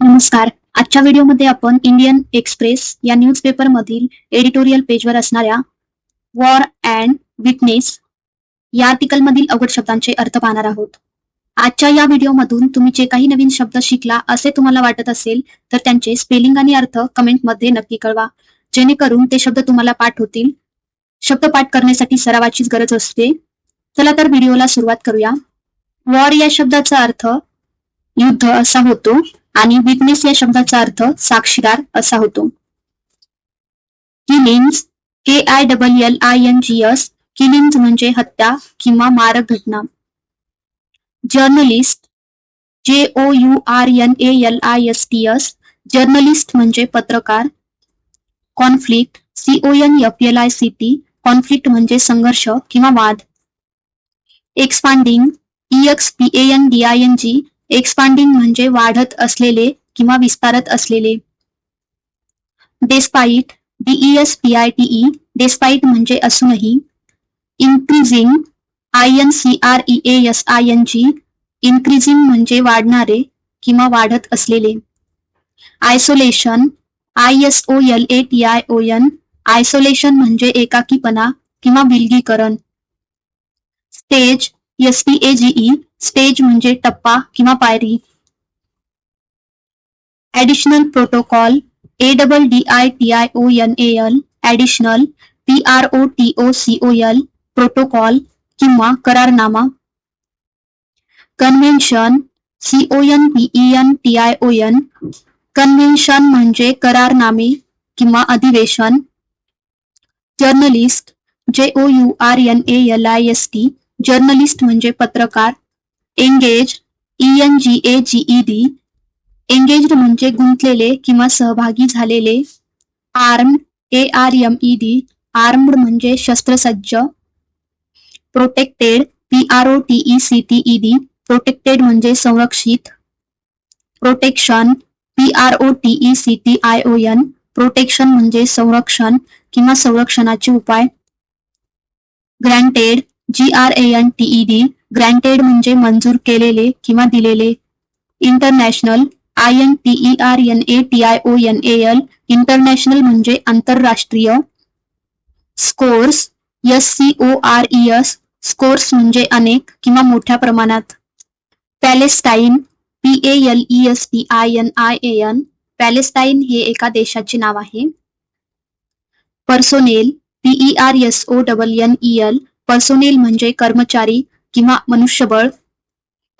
नमस्कार. आजच्या व्हिडिओमध्ये आपण इंडियन एक्सप्रेस या न्यूजपेपर मधील एडिटोरियल पेजवर असणाऱ्या वॉर अँड विटनेस या आर्टिकल मधील अवघड शब्दांचे अर्थ पाहणार आहोत. आजच्या या व्हिडिओमधून तुम्ही जे काही नवीन शब्द शिकला असे तुम्हाला वाटत असेल तर त्यांचे स्पेलिंग आणि अर्थ कमेंटमध्ये नक्की कळवा. जेणेकरून ते शब्द तुम्हाला पाठ होतील. शब्द पाठ करण्यासाठी सरावाचीच गरज असते. चला तर व्हिडिओला सुरुवात करूया. वॉर या शब्दाचा अर्थ युद्ध असा होतो. आणि विटनेस या शब्दाचा अर्थ साक्षीदार असा होतो. Killings K I double L I N G S killings म्हणजे हत्या किंवा मारक घटना. Journalist J O U R N A L I S T S journalist म्हणजे पत्रकार. Conflict C O N F L I C T conflict म्हणजे संघर्ष किंवा वाद. Expanding E X P A N D I N G expanding म्हणजे वाढत असलेले किंवा विस्तारत असलेले. Despite D E S P I T E despite म्हणजे असूनही increasing I N C R E S I N G increasing म्हणजे वाढणारे किंवा वाढत असलेले. Isolation I S O L A T I O N isolation म्हणजे एकाकीपणा किंवा विलगीकरण. स्टेज एस स्टेज म्हणजे टप्पा किंवा पायरी. Additional protocol A double D I T I O N A L additional P R O T O C O L protocol किंवा करारनामा. Convention P E N T I O N convention म्हणजे करारनामे किंवा अधिवेशन. Journalist J O U R N A L I S T journalist म्हणजे पत्रकार engage E N G A G E D engaged म्हणजे गुंतलेले किंवा सहभागी झालेले armed A R M E D armed म्हणजे शस्त्रसज्ज protected P R O T E C T E D protected म्हणजे संरक्षित protection P R O T E C T I O N protection म्हणजे संरक्षण किंवा संरक्षणाचे उपाय granted G R A N T E D granted म्हणजे मंजूर केलेले किंवा दिलेले. International I N T R N A T I O N A L international म्हणजे आंतरराष्ट्रीय. Scores S C O R E S scores म्हणजे अनेक किंवा मोठ्या प्रमाणात. Palestine P A L E S T I N I A N Palestine हे एका देशाचे नाव आहे. Personnel P E R S O double N E L personnel म्हणजे कर्मचारी किंवा मनुष्यबळ.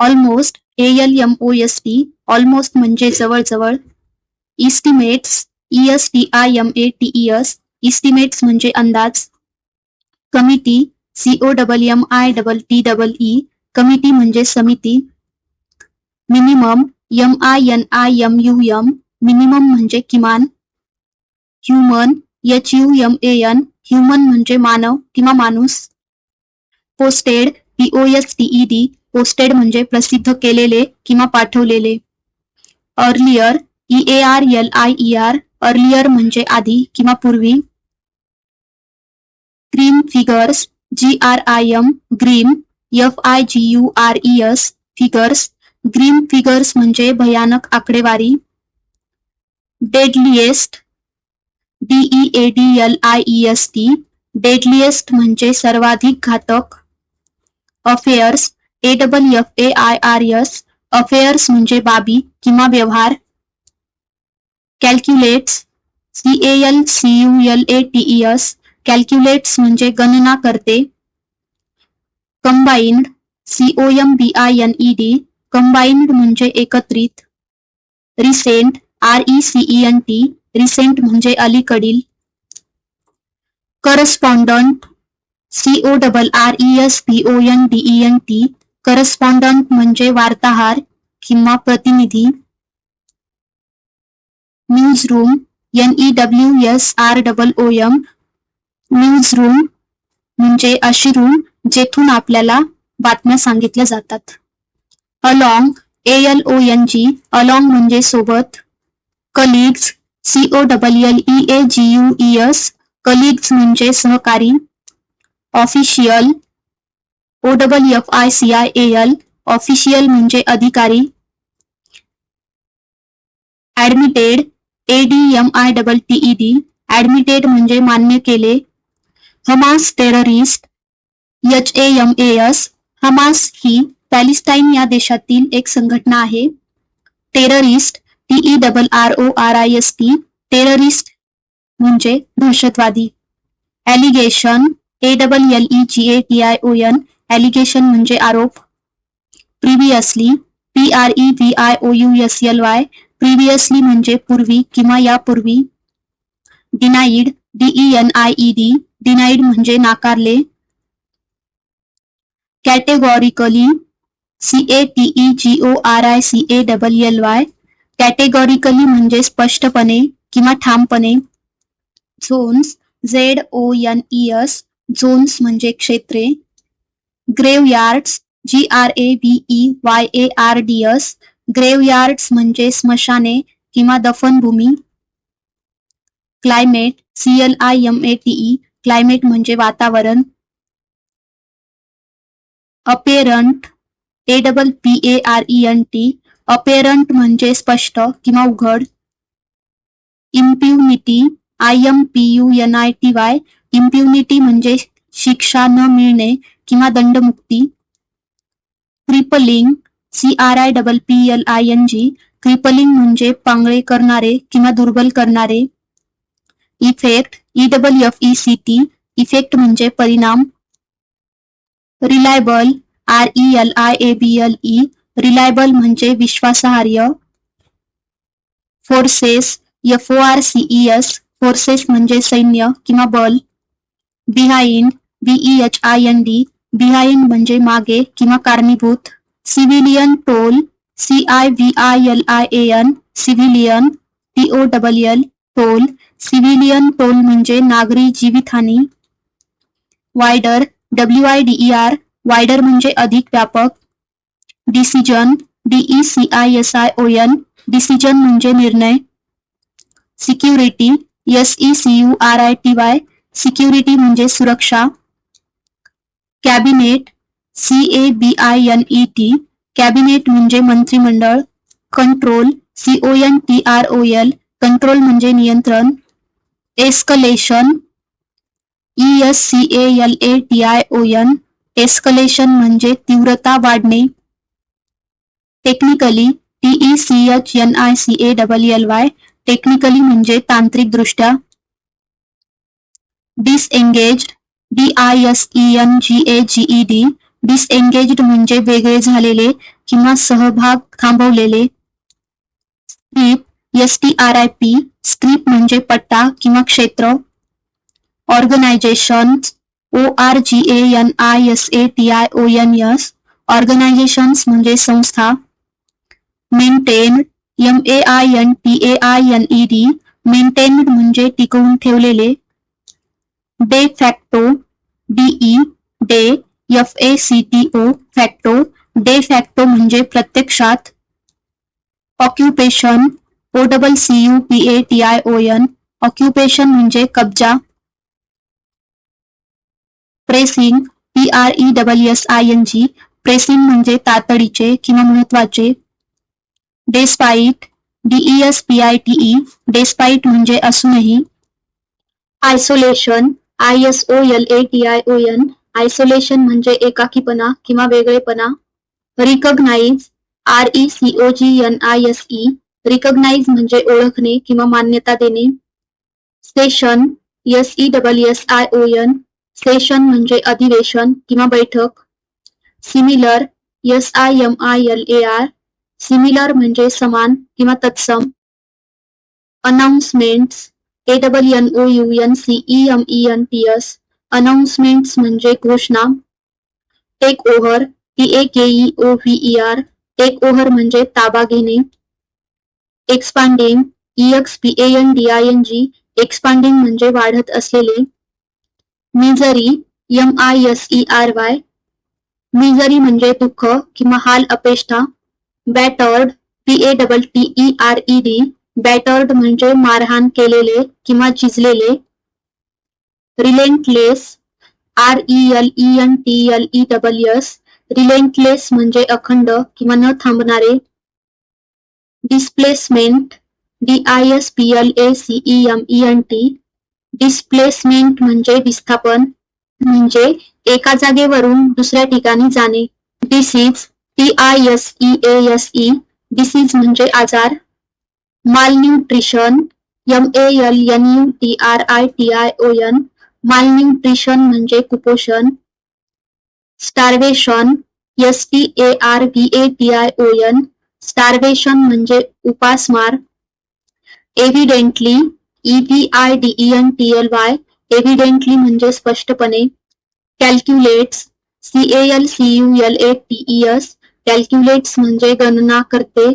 Almost A L M O S T almost म्हणजे जवळजवळ. Estimates S T I M A T S estimates अंदाज. Committee C O double M I double T double E committee समिती. Minimum M I N I M U M minimum किमान. Human H U M A N human मानव किंवा माणूस. Posted P O S T D posted म्हणजे प्रसिद्ध केलेले किंवा पाठवलेले. Earlier E A R L I E R earlier म्हणजे आधी किंवा पूर्वी. Grim figures G R I M grim F I G U R E S figures grim figures म्हणजे भयानक आकडेवारी. Deadliest D E A D L I E S T deadliest म्हणजे सर्वाधिक घातक. Affairs A double F A I R S affairs म्हणजे बाबी किंवा व्यवहार. Calculates C A L C U L A T S calculates म्हणजे गणना करते. Combined C O M B I N E D combined म्हणजे एकत्रित. Recent R E C E N T recent म्हणजे अलीकडील. Correspondent C O double R E S P O N D E N T correspondent म्हणजे वार्ताहार किंवा प्रतिनिधी. News room N E W S R double O M news room म्हणजे अशी room जेथून आपल्याला बातम्या सांगितल्या जातात. Along A L O N G along म्हणजे सोबत. Colleagues C O double L E A G U E S colleagues म्हणजे सहकारी. Official O double F I C I A L official म्हणजे अधिकारी admitted M I double T E D admitted म्हणजे मान्य केले Hamas terrorist H A M S Hamas he Palestine या देशातील एक संघटना आहे terrorist T E double R O R I S T terrorist दहशतवादी allegation A double L E G A T I O N म्हणजे आरोप previously P R E V I O U S L Y previously म्हणजे पूर्वी किंवा यापूर्वी denied D E N I D denied म्हणजे नाकारले categorically C A T E G O R I C A double L Y categorically म्हणजे स्पष्टपणे किंवा ठामपणे zones Z O N E S zones म्हणजे क्षेत्रे. Graveyards G R A V E Y A R D S graveyards म्हणजे स्मशाने किंवा दफनभूमी. Climate C L I M A T E climate म्हणजे वातावरण. Apparent A double P A R E N T apparent म्हणजे स्पष्ट किंवा उघड. Impunity I M P U N I T Y impunity म्हणजे शिक्षा न मिळणे किंवा दंडमुक्ती. Crippling C R I double P L I N G crippling म्हणजे पांगळे करणारे किंवा दुर्बल करणारे. Effect E double F E C T effect म्हणजे परिणाम. Reliable R E L I A B L E reliable म्हणजे विश्वासार्ह. Forces F O R C E S forces म्हणजे सैन्य किंवा बल. Behind B E H I N D behind म्हणजे मागे किंवा कारणीभूत. Civilian toll C I V I L I A N civilian T O double L toll civilian toll म्हणजे नागरी जीवितहानी. Wider W I D E R wider म्हणजे अधिक व्यापक. Decision D E C I S I O N decision म्हणजे निर्णय. Security S E C U R I T Y security सुरक्षा, cabinet C A B I N E T cabinet म्हणजे मंत्रिमंडळ, control C O N T R O L control नियंत्रण, escalation E S C L A T I O N escalation म्हणजे तीव्रता वाढणे, technically T E C H N I C A double L Y technically म्हणजे तांत्रिकदृष्ट्या disengage D I S E N G A G E D disengaged म्हणजे वेगळे झालेले किंवा सहभाग थांबवलेले. Strip S T R I P strip म्हणजे पट्टा किंवा क्षेत्र. Organisation O R G A N I S A T I O N S organisations म्हणजे संस्था. Maintain M A I N T A I N E D maintained म्हणजे टिकवून ठेवलेले. De facto D E de F A C T O facto de facto म्हणजे प्रत्यक्षात occupation O double C U P A T I O N occupation कब्जा pressing P R E double S I N G pressing म्हणजे तातडीचे किंवा महत्वाचे despite D E S P I T E E despite म्हणजे असूनही isolation I S O L A T I O N isolation म्हणजे एकाकीपणा किंवा वेगळेपणा. Recognise R E C O G N I S E recognise म्हणजे ओळखणे किंवा मान्यता देणे. Session S E double S I O N session म्हणजे अधिवेशन किंवा बैठक. Similar S I M I L A R similar म्हणजे समान किंवा तत्सम. Announcements A double N O U N C E M E N T S announcements म्हणजे घोषणा. Take over T A K E O V E R take over म्हणजे ताबा घेणे. Expanding E X P N D I N G expanding म्हणजे वाढत असलेले. Misery M I S E R Y misery म्हणजे दुःख किंवा हाल अपेष्टा. Battered P A double T E R E D battered म्हणजे मारहाण केलेले किंवा झिजलेले. Relentless R E L E N T L E double S relentless म्हणजे अखंड किंवा न थांबणारे. Displacement D I S P L A C E M E N T displacement म्हणजे विस्थापन म्हणजे एका जागेवरून दुसऱ्या ठिकाणी जाणे. Disease T I S E A S E disease म्हणजे आजार. Malnutrition M A L N U T R I T I O N malnutrition म्हणजे कुपोषण starvation S T A R V A T I O N starvation म्हणजे उपासमार evidently E V I D E N T L Y evidently म्हणजे स्पष्टपणे calculates C A L C U L A T E S calculates म्हणजे गणना करते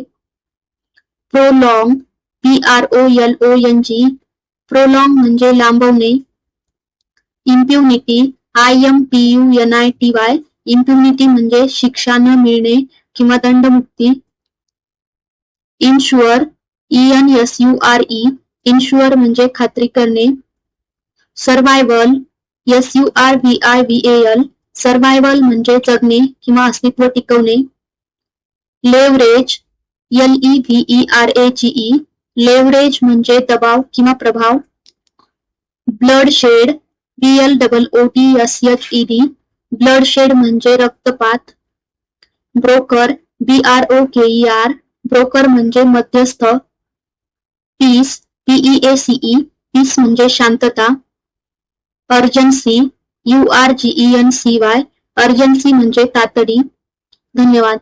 prolong P R O L O N G prolong म्हणजे लांबवणे impunity I M P U N I T Y impunity म्हणजे शिक्षा न मिळणे किंवा दंडमुक्ती ensure E N S U R E ensure म्हणजे खात्री करणे survival S U R V I V L survival म्हणजे जगणे किंवा अस्तित्व टिकवणे leverage L E V E R A G E leverage म्हणजे दबाव किंवा प्रभाव. Bloodshed B L double O T S H E D bloodshed म्हणजे रक्तपात. Broker B R O K E R broker म्हणजे मध्यस्थ. Peace P E A C E peace म्हणजे शांतता. Urgency U R G E N C Y urgency म्हणजे तातडी. धन्यवाद.